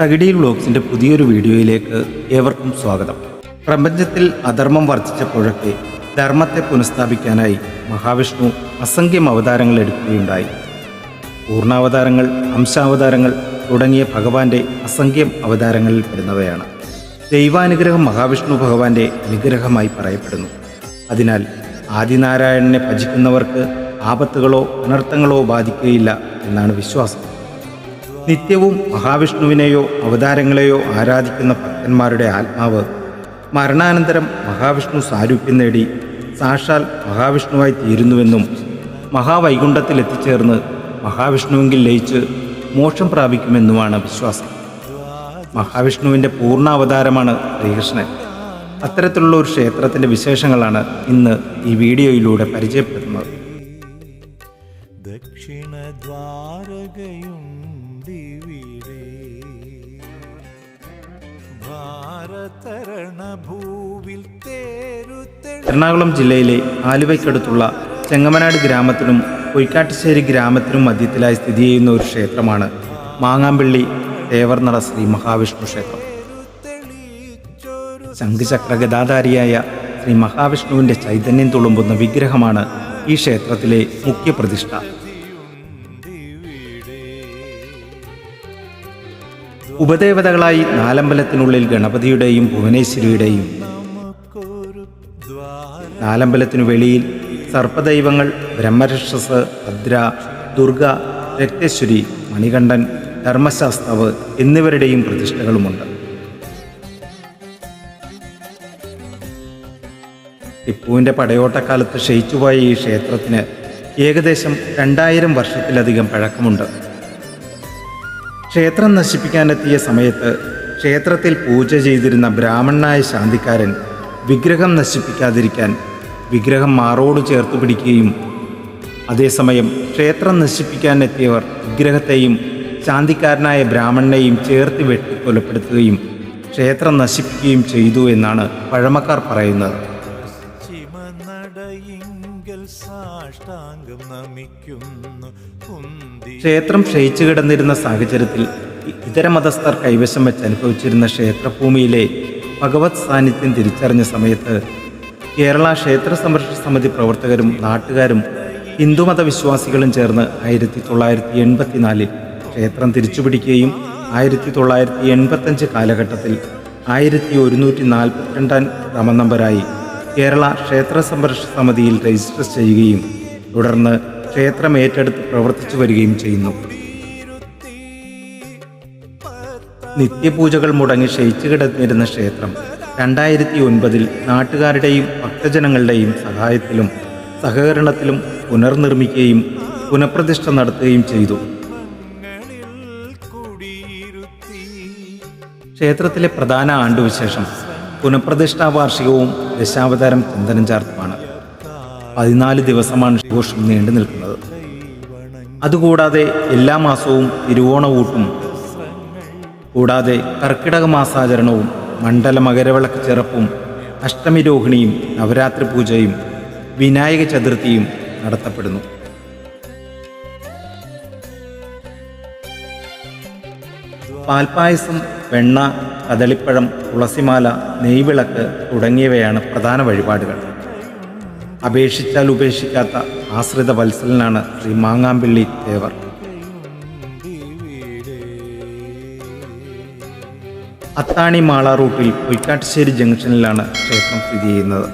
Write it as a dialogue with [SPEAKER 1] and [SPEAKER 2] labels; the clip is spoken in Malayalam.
[SPEAKER 1] തകിടിയിൽ വ്ലോഗ്സിന്റെ പുതിയൊരു വീഡിയോയിലേക്ക് ഏവർക്കും സ്വാഗതം. പ്രപഞ്ചത്തിൽ അധർമ്മം വർദ്ധിച്ചപ്പോഴൊക്കെ ധർമ്മത്തെ പുനഃസ്ഥാപിക്കാനായി മഹാവിഷ്ണു അസംഖ്യം അവതാരങ്ങൾ എടുക്കുകയുണ്ടായി. പൂർണാവതാരങ്ങൾ അംശാവതാരങ്ങൾ തുടങ്ങിയ ഭഗവാന്റെ അസംഖ്യം അവതാരങ്ങളിൽ പെടുന്നവയാണ്. ദൈവാനുഗ്രഹം മഹാവിഷ്ണു ഭഗവാന്റെ അനുഗ്രഹമായി പറയപ്പെടുന്നു. അതിനാൽ ആദിനാരായണനെ ഭജിക്കുന്നവർക്ക് ആപത്തുകളോ അനർത്ഥങ്ങളോ ബാധിക്കുകയില്ല എന്നാണ് വിശ്വാസം. നിത്യവും മഹാവിഷ്ണുവിനെയോ അവതാരങ്ങളെയോ ആരാധിക്കുന്ന ഭക്തന്മാരുടെ ആത്മാവ് മരണാനന്തരം മഹാവിഷ്ണു സാരൂപ്യം നേടി സാക്ഷാൽ മഹാവിഷ്ണുവായി തീരുന്നുവെന്നും മഹാവൈകുണ്ഠത്തിൽ എത്തിച്ചേർന്ന് മഹാവിഷ്ണുവെങ്കിൽ ലയിച്ച് മോക്ഷം പ്രാപിക്കുമെന്നുമാണ് വിശ്വാസം. മഹാവിഷ്ണുവിന്റെ പൂർണ അവതാരമാണ് ശ്രീകൃഷ്ണൻ. അത്തരത്തിലുള്ള ഒരു ക്ഷേത്രത്തിന്റെ വിശേഷങ്ങളാണ് ഇന്ന് ഈ വീഡിയോയിലൂടെ പരിചയപ്പെടുത്തുന്നത്
[SPEAKER 2] ദക്ഷിണദ്വാരകയുണ്ടിവിടെ. ഭാരതരണഭൂവിൽ
[SPEAKER 1] എറണാകുളം ജില്ലയിലെ ആലുവയ്ക്കടുത്തുള്ള ചെങ്ങമനാട് ഗ്രാമത്തിനും പൊയ്ക്കാട്ടുശ്ശേരി ഗ്രാമത്തിനും മധ്യത്തിലായി സ്ഥിതി ചെയ്യുന്ന ഒരു ക്ഷേത്രമാണ് മാങ്ങാമ്പള്ളി തേവർനട ശ്രീ മഹാവിഷ്ണു ക്ഷേത്രം. ശംഖുചക്ര ഗതാധാരിയായ ശ്രീ മഹാവിഷ്ണുവിന്റെ ചൈതന്യം തുളുമ്പുന്ന വിഗ്രഹമാണ് ഈ ക്ഷേത്രത്തിലെ മുഖ്യ ഉപദേവതകളായി നാലമ്പലത്തിനുള്ളിൽ ഗണപതിയുടെയും ഭുവനേശ്വരിയുടെയും. നാലമ്പലത്തിനു വെളിയിൽ സർപ്പദൈവങ്ങൾ ബ്രഹ്മരക്ഷസ് ഭദ്ര ദുർഗ രക്തേശ്വരി മണികണ്ഠൻ ധർമ്മശാസ്താവ് എന്നിവരുടെയും പ്രതിഷ്ഠകളുമുണ്ട്. ടിപ്പുവിന്റെ പടയോട്ടക്കാലത്ത് ക്ഷയിച്ചുപോയ ഈ ക്ഷേത്രത്തിന് ഏകദേശം രണ്ടായിരം വർഷത്തിലധികം പഴക്കമുണ്ട്. ക്ഷേത്രം നശിപ്പിക്കാനെത്തിയ സമയത്ത് ക്ഷേത്രത്തിൽ പൂജ ചെയ്തിരുന്ന ബ്രാഹ്മണനായ ശാന്തിക്കാരൻ വിഗ്രഹം നശിപ്പിക്കാതിരിക്കാൻ വിഗ്രഹം മാറോട് ചേർത്ത് പിടിക്കുകയും അതേസമയം ക്ഷേത്രം നശിപ്പിക്കാനെത്തിയവർ വിഗ്രഹത്തെയും ശാന്തിക്കാരനായ ബ്രാഹ്മണനെയും ചേർത്ത് വെട്ടി കൊലപ്പെടുത്തുകയും ക്ഷേത്രം നശിപ്പിക്കുകയും ചെയ്തു എന്നാണ് പഴമക്കാർ പറയുന്നത്. ക്ഷേത്രം ക്ഷയിച്ചു കിടന്നിരുന്ന സാഹചര്യത്തിൽ ഇതര മതസ്ഥർ കൈവശം വെച്ച് അനുഭവിച്ചിരുന്ന ക്ഷേത്രഭൂമിയിലെ ഭഗവത് സാന്നിധ്യം തിരിച്ചറിഞ്ഞ സമയത്ത് കേരള ക്ഷേത്ര സംരക്ഷണ സമിതി പ്രവർത്തകരും നാട്ടുകാരും ഹിന്ദുമത വിശ്വാസികളും ചേർന്ന് ആയിരത്തി തൊള്ളായിരത്തി എൺപത്തിനാലിൽ ക്ഷേത്രം തിരിച്ചുപിടിക്കുകയും ആയിരത്തി തൊള്ളായിരത്തി എൺപത്തഞ്ച് കാലഘട്ടത്തിൽ ആയിരത്തി ഒരുന്നൂറ്റി നാൽപ്പത്തിരണ്ടാം ക്രമനമ്പരായി കേരള ക്ഷേത്ര സംരക്ഷണ സമിതിയിൽ രജിസ്റ്റർ ചെയ്യുകയും തുടർന്ന് ക്ഷേത്രം ഏറ്റെടുത്ത് പ്രവർത്തിച്ചു വരികയും ചെയ്യുന്നു. നിത്യപൂജകൾ മുടങ്ങി ക്ഷയിച്ചു കിടന്നിരുന്ന ക്ഷേത്രം രണ്ടായിരത്തി ഒൻപതിൽ നാട്ടുകാരുടെയും ഭക്തജനങ്ങളുടെയും സഹായത്തിലും സഹകരണത്തിലും പുനർനിർമ്മിക്കുകയും പുനഃപ്രതിഷ്ഠ നടത്തുകയും ചെയ്തു. ക്ഷേത്രത്തിലെ പ്രധാന ആണ്ടുവിശേഷം പുനഃപ്രതിഷ്ഠാ വാർഷികവും ദശാവതാരം ചന്ദനം ചാർത്തുമാണ്. പതിനാല് ദിവസമാണ് ഘോഷം നീണ്ടു നിൽക്കുന്നത്. അതുകൂടാതെ എല്ലാ മാസവും തിരുവോണവൂട്ടും കൂടാതെ കർക്കിടക മാസാചരണവും മണ്ഡല മകരവിളക്ക് ചെറുപ്പും അഷ്ടമി രോഹിണിയും നവരാത്രി പൂജയും വിനായക ചതുർത്ഥിയും നടത്തപ്പെടുന്നു. പാൽപ്പായസം വെണ്ണ കദളിപ്പഴം തുളസിമാല നെയ്വിളക്ക് തുടങ്ങിയവയാണ് പ്രധാന വഴിപാടുകൾ. അപേക്ഷിച്ചാൽ ഉപേക്ഷിക്കാത്ത ആശ്രിത വത്സലനാണ് ശ്രീ മാങ്ങാമ്പിള്ളി ദേവർ അത്താണി മാള റൂട്ടിൽ പൊയ്ക്കാട്ടുശ്ശേരി ജംഗ്ഷനിലാണ് ക്ഷേത്രം സ്ഥിതി ചെയ്യുന്നത്.